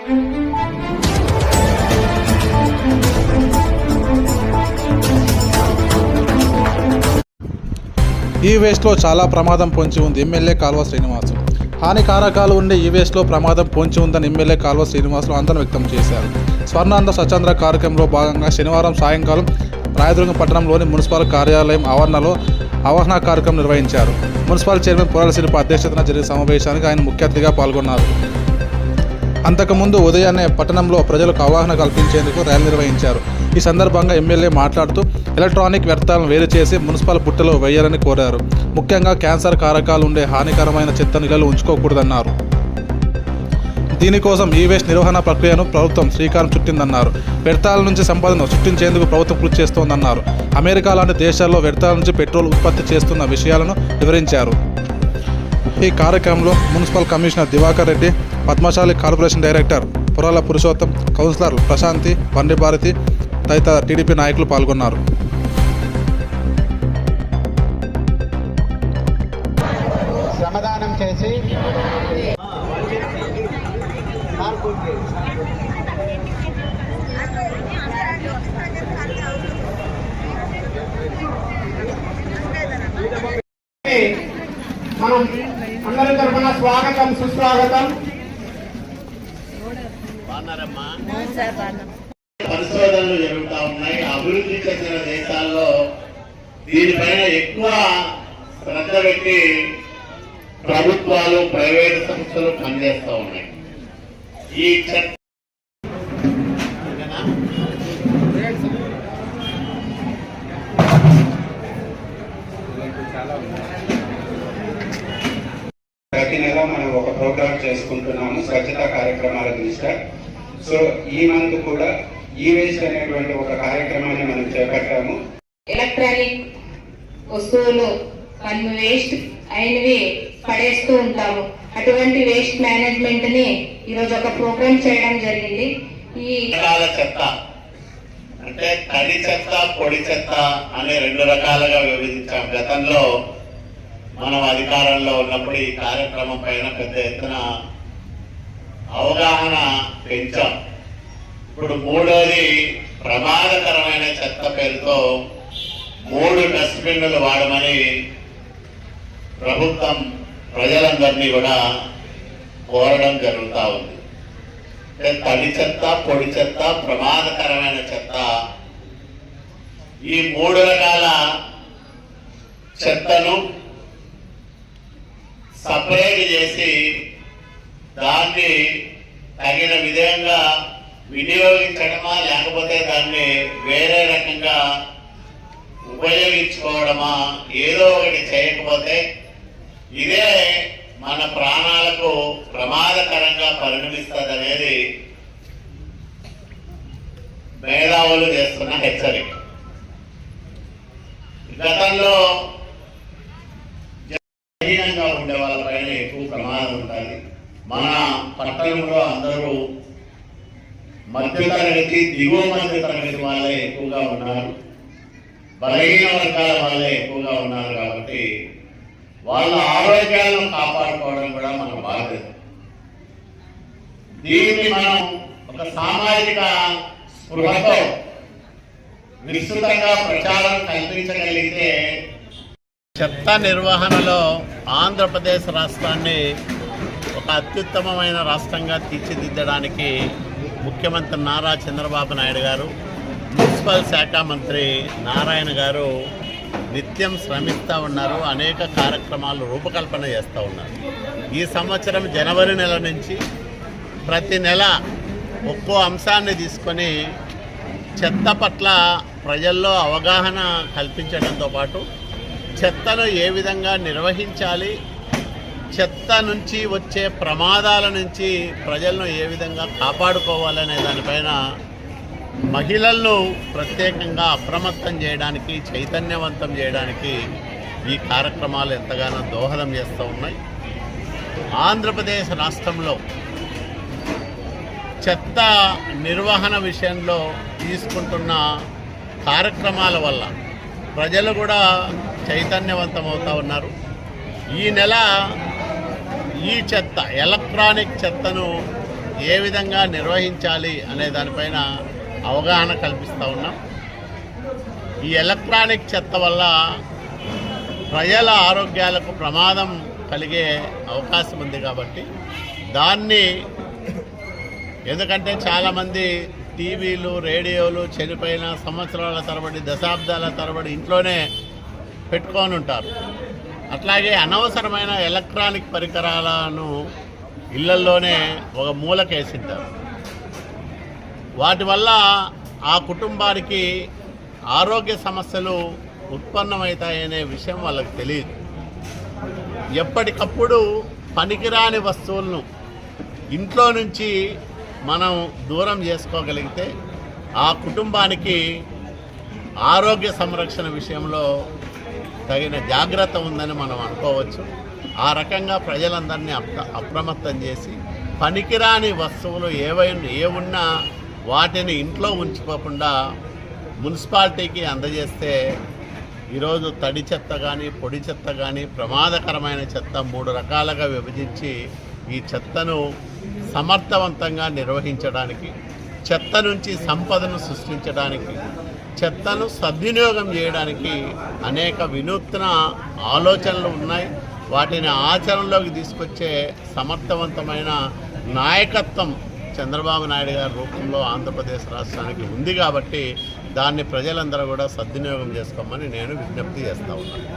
ఈ వేస్ట్లో చాలా ప్రమాదం పొంచి ఉంది ఎమ్మెల్యే కాల్వ శ్రీనివాసు. హానికారకాలు ఉండే ఈ వేస్ట్లో ప్రమాదం పొంచి ఉందని ఎమ్మెల్యే కాల్వ శ్రీనివాసులు ఆందోళన వ్యక్తం చేశారు. స్వర్ణాంధ్ర స్వచ్ఛంద్ర కార్యక్రమంలో భాగంగా శనివారం సాయంకాలం రాయదుర్గం పట్టణంలోని మున్సిపల్ కార్యాలయం ఆవరణలో అవగాహన కార్యక్రమం నిర్వహించారు. మున్సిపల్ చైర్మన్ పురాల శిల్ప అధ్యక్షతన జరిగిన సమావేశానికి ఆయన ముఖ్య అతిథిగా పాల్గొన్నారు. అంతకుముందు ఉదయాన్నే పట్టణంలో ప్రజలకు అవగాహన కల్పించేందుకు ర్యాలీ నిర్వహించారు. ఈ సందర్భంగా ఎమ్మెల్యే మాట్లాడుతూ ఎలక్ట్రానిక్ వ్యర్థాలను వేరు చేసి మున్సిపల్ బుట్టలో వేయాలని కోరారు. ముఖ్యంగా క్యాన్సర్ కారకాలు ఉండే హానికరమైన చెత్త ఇళ్ళలో ఉంచుకోకూడదన్నారు. దీనికోసం ఈ వేస్ట్ నిర్వహణ ప్రక్రియను ప్రభుత్వం శ్రీకారం చుట్టిందన్నారు. వ్యర్థాల నుంచి సంపదను సృష్టించేందుకు ప్రభుత్వం కృషి చేస్తోందన్నారు. అమెరికా లాంటి దేశాల్లో వ్యర్థాల నుంచి పెట్రోల్ ఉత్పత్తి చేస్తున్న విషయాలను వివరించారు. ఈ కార్యక్రమంలో municipal commissioner Divakar Reddy Padmashali corporation director Purala Purushottam councillor Prashanti Bandi Bharati తదితర టీడీపీ నాయకులు పాల్గొన్నారు. శ్రమదానం చేసి మనం అందరి తరఫున స్వాగతం సుస్వాగతం. పరిశోధనలు జరుగుతూ ఉన్నాయి. అభివృద్ధి చెందిన దేశాల్లో దీనిపైన ఎక్కువ శ్రద్ధ పెట్టి ప్రభుత్వాలు ప్రైవేట్ సంస్థలు పనిచేస్తూ ఉన్నాయి. ఈ ప్రతి నెల మనం ఒక ప్రోగ్రామ్ చేసుకుంటున్నాము స్వచ్ఛత కార్యక్రమాల దృష్ట్యా. సో ఈ మంత్ కూడా ఈ వేస్ట్ అనేటువంటి ఒక కార్యక్రమాన్ని మనం చేపట్టాము. ఎలక్ట్రానిక్ వస్తువులు మనం వేస్ట్ అయినవి పడేస్తూ ఉంటాము. అటువంటి వేస్ట్ మేనేజ్మెంట్ని ఈరోజు ఒక ప్రోగ్రామ్ చేయడం జరిగింది. ఈ చెత్త అంటే తడి చెత్త పొడి చెత్త అనే రెండు రకాలుగా విభజించాం. గతంలో మనం అధికారంలో ఉన్నప్పుడు ఈ కార్యక్రమం పైన పెద్ద ఎత్తున అవగాహన పెంచాం. ఇప్పుడు మూడోది ప్రమాదకరమైన చెత్త పేరుతో మూడు డస్ట్బిన్లు వాడమని ప్రభుత్వం ప్రజలందరినీ కూడా కోరడం జరుగుతూ ఉంది. తడి చెత్త పొడి చెత్త ప్రమాదకరమైన చెత్త ఈ మూడు రకాల చెత్తను సపరేట్ చేసి దాన్ని తగిన విధంగా వినియోగించడమా లేకపోతే దాన్ని వేరే రకంగా ఉపయోగించుకోవడమా ఏదో ఒకటి చేయకపోతే ఇదే మన ప్రాణాలకు ప్రమాదకరంగా పరిణమిస్తుంది అనేది మేధావులు చేస్తున్న హెచ్చరిక. గతంలో బలహీనంగా ఉండే వాళ్ళపైన ఎక్కువ ప్రమాదం ఉంటుంది. మన పట్టణంలో అందరూ మధ్యతరగతి దిగువ మధ్య తరగతి వాళ్ళే ఎక్కువగా ఉన్నారు. బలహీన వర్గాల వాళ్ళే ఎక్కువగా ఉన్నారు కాబట్టి వాళ్ళ ఆరోగ్యాలను కాపాడుకోవడం కూడా మన బాధ్యత. దీన్ని మనం ఒక సామాజిక స్పృహతో విస్తృతంగా ప్రచారం కల్పించగలిగితే చెత్త నిర్వహణలో ఆంధ్రప్రదేశ్ రాష్ట్రాన్ని ఒక అత్యుత్తమమైన రాష్ట్రంగా తీర్చిదిద్దడానికి ముఖ్యమంత్రి నారా చంద్రబాబు నాయుడు గారు మున్సిపల్ శాఖ మంత్రి నారాయణ గారు నిత్యం శ్రమిస్తూ ఉన్నారు అనేక కార్యక్రమాలు రూపకల్పన చేస్తూ ఉన్నారు. ఈ సంవత్సరం జనవరి నెల నుంచి ప్రతి నెల ఒక్కో అంశాన్ని తీసుకొని చెత్త పట్ల ప్రజల్లో అవగాహన కల్పించడంతో పాటు చెత్తను ఏ విధంగా నిర్వహించాలి చెత్త నుంచి వచ్చే ప్రమాదాల నుంచి ప్రజలను ఏ విధంగా కాపాడుకోవాలనే దానిపైన మహిళలను ప్రత్యేకంగా అప్రమత్తం చేయడానికి చైతన్యవంతం చేయడానికి ఈ కార్యక్రమాలు ఎంతగానో దోహదం చేస్తూ ఉన్నాయి. ఆంధ్రప్రదేశ్ రాష్ట్రంలో చెత్త నిర్వహణ విషయంలో తీసుకుంటున్న కార్యక్రమాల వల్ల ప్రజలు కూడా చైతన్యవంతం అవుతూ ఉన్నారు. ఈ నెల ఈ చెత్త ఎలక్ట్రానిక్ చెత్తను ఏ విధంగా నిర్వహించాలి అనే దానిపైన అవగాహన కల్పిస్తూ ఉన్నాం. ఈ ఎలక్ట్రానిక్ చెత్త వల్ల ప్రజల ఆరోగ్యాలకు ప్రమాదం కలిగే అవకాశం ఉంది కాబట్టి దాన్ని ఎందుకంటే చాలామంది టీవీలు రేడియోలు చనిపోయిన సంవత్సరాల తరబడి దశాబ్దాల తరబడి ఇంట్లోనే పెట్టుకొని ఉంటారు. అట్లాగే అనవసరమైన ఎలక్ట్రానిక్ పరికరాలను ఇళ్ళల్లోనే ఒక మూలకేసింటారు. వాటి వల్ల ఆ కుటుంబానికి ఆరోగ్య సమస్యలు ఉత్పన్నమవుతాయనే విషయం వాళ్ళకి తెలియదు. ఎప్పటికప్పుడు పనికిరాని వస్తువులను ఇంట్లో నుంచి మనం దూరం చేసుకోగలిగితే ఆ కుటుంబానికి ఆరోగ్య సంరక్షణ విషయంలో తగిన జాగ్రత్త ఉందని మనం అనుకోవచ్చు. ఆ రకంగా ప్రజలందరినీ అప్ర అప్రమత్తం చేసి పనికిరాని వస్తువులు ఏవైనా ఏ ఉన్నా వాటిని ఇంట్లో ఉంచుకోకుండా మున్సిపాలిటీకి అందజేస్తే ఈరోజు తడి చెత్త కానీ పొడి చెత్త కానీ ప్రమాదకరమైన చెత్త మూడు రకాలుగా విభజించి ఈ చెత్తను సమర్థవంతంగా నిర్వహించడానికి చెత్త నుంచి సంపదను సృష్టించడానికి చెత్తను సద్వినియోగం చేయడానికి అనేక వినూత్న ఆలోచనలు ఉన్నాయి. వాటిని ఆచరణలోకి తీసుకొచ్చే సమర్థవంతమైన నాయకత్వం చంద్రబాబు నాయుడు గారి రూపంలో ఆంధ్రప్రదేశ్ రాష్ట్రానికి ఉంది కాబట్టి దాన్ని ప్రజలందరూ కూడా సద్వినియోగం చేసుకోమని నేను విజ్ఞప్తి చేస్తా ఉన్నాను.